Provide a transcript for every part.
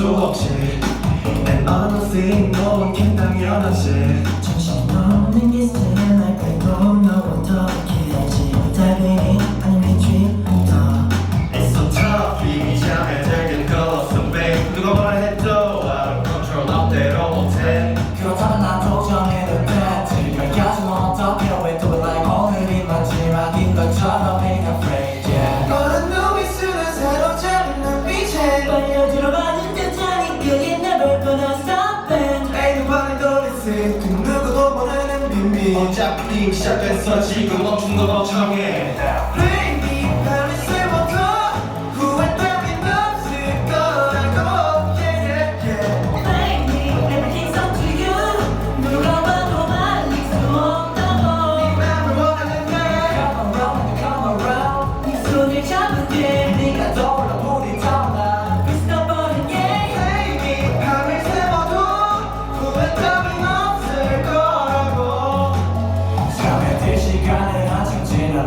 수 없이 And honestly no one can 당연하지 짝이 시작됐어. 지금 멈춘 거 멍청해.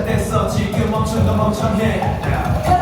시작됐어. 지금 멈춰도 멍청해.